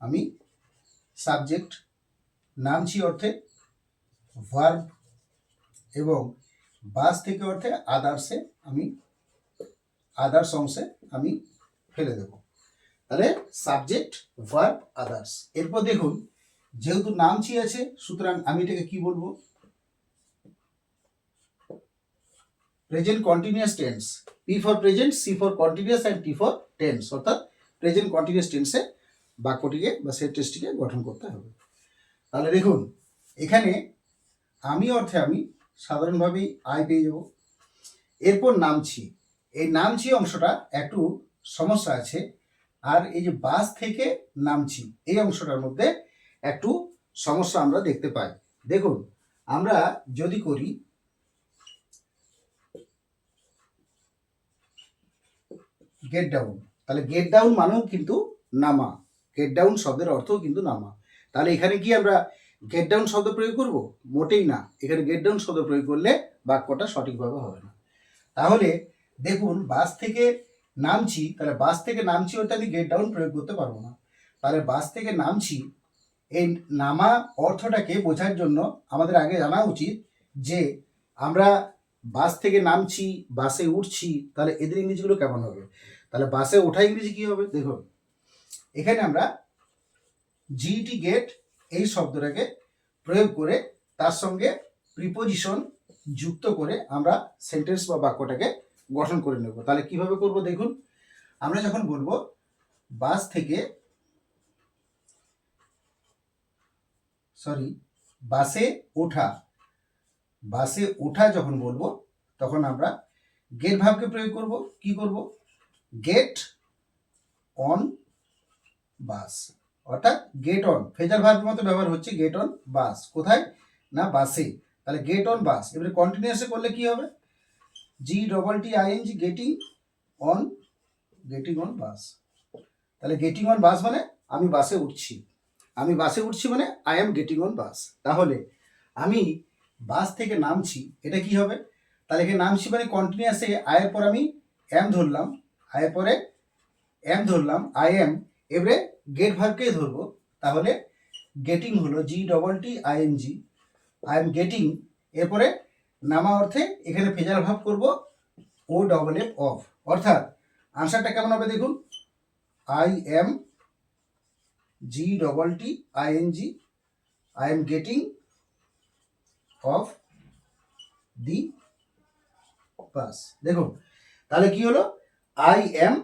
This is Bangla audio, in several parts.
আমি সাবজেক্ট নামছি অর্থে ভার্ব এবং বাস থেকে অর্থে আদার্সে আমি আদার্স অংশে আমি ফেলে দেব। তাহলে সাবজেক্ট ভার্ব আদার্স এরপর দেখুন, যেহেতু নামছি আছে, সুতরাং আমি এটাকে কি বলব? Present continuous tense P for present C for continuous and T for tense অর্থাৎ প্রেজেন্ট কন্টিনিউয়াস টেন্সে বাক্যটিকে বা সেট সেন্টেন্সটিকে গঠন করতে হবে। তাহলে দেখুন, এখানে আমি অর্থে আমি সাধারণভাবেই আয় পেয়ে যাব। এরপর নামছি। এই নামছি অংশটা একটু সমস্যা আছে। আর এই যে বাস থেকে নামছি, এই অংশটার মধ্যে একটু সমস্যা আমরা দেখতে পাই। দেখুন, আমরা যদি করি গেট ডাউন তাহলে গেট ডাউন মানেও কিন্তু নামা। গেট ডাউন শব্দের অর্থও কিন্তু নামা। তাহলে এখানে কি আমরা গেট ডাউন শব্দ প্রয়োগ করব? মোটেই না। এখানে গেট ডাউন শব্দ প্রয়োগ করলে বাক্যটা সঠিকভাবে হবে না। তাহলে দেখুন বাস থেকে নামছি, তাহলে বাস থেকে নামছি ওটা আমি গেট ডাউন প্রয়োগ করতে পারব না। তাহলে বাস থেকে নামছি, এই নামা অর্থটাকে বোঝার জন্য আমাদের আগে জানা উচিত যে আমরা বাস থেকে নামছি বাসে উঠছি, তাহলে এদের ইংরেজিগুলো কেমন হবে? তাহলে বাসে ওঠা ইংরেজি কী হবে? দেখুন এখানে আমরা জিটি গেট এই শব্দটাকে প্রয়োগ করে তার সঙ্গে প্রিপোজিশন যুক্ত করে আমরা সেন্টেন্স বা বাক্যটাকে গঠন করে নেব। তাহলে কীভাবে করব দেখুন? আমরা যখন বলব বাস থেকে সরি বাসে ওঠা বাসে ওঠা যখন বলব, তখন আমরা গেট ভাবকে প্রয়োগ করব। কি করব? Get on bus. অর্থাৎ গেট অন ফেজার ভার্বের মতো ব্যবহার হচ্ছে গেট অন বাস। কোথায়? না, বাসে। তাহলে গেট অন বাস। এবারে কন্টিনিউয়াসে করলে কি হবে? G double T ING getting on getting on bus. তাহলে গেটিং অন বাস মানে আমি বাসে উঠছি। আমি বাসে উঠছি মানে I am getting on bus. তাহলে আমি বাস থেকে নামছি, এটা কি হবে? তাহলে এখানে নামছি মানে কন্টিনিউয়াসে আয়ের পর আমি এম ধরলাম। আয়ের পরে এম ধরলাম। আই এম এবারে গেট ভার্বকেই ধরবো? তাহলে গেটিং হলো G double T I N G I am getting এরপরে নামা অর্থে এখানে ফেজার ভাব করব ও ডবল এফ অফ অর্থাৎ আনসারটা কেমন হবে দেখুন? I am G double T I N G I am getting off the bus দেখুন, তাহলে কি হলো? I am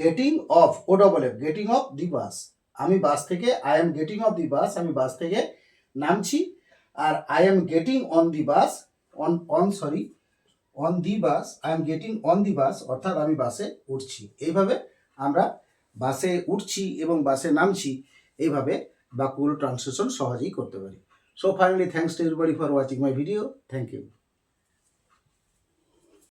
getting off O double F getting off the bus আমি বাস থেকে I am getting off the bus আমি বাস থেকে নামছি, আর I am getting on the bus on on sorry on the bus I am getting on the bus অর্থাৎ আমি বাসে উঠছি। এইভাবে আমরা বাসে উঠছি এবং বাসে নামছি, এইভাবে বাক্যগুলো ট্রান্সলেশন সহজেই করতে পারি। So finally thanks to everybody for watching my video thank you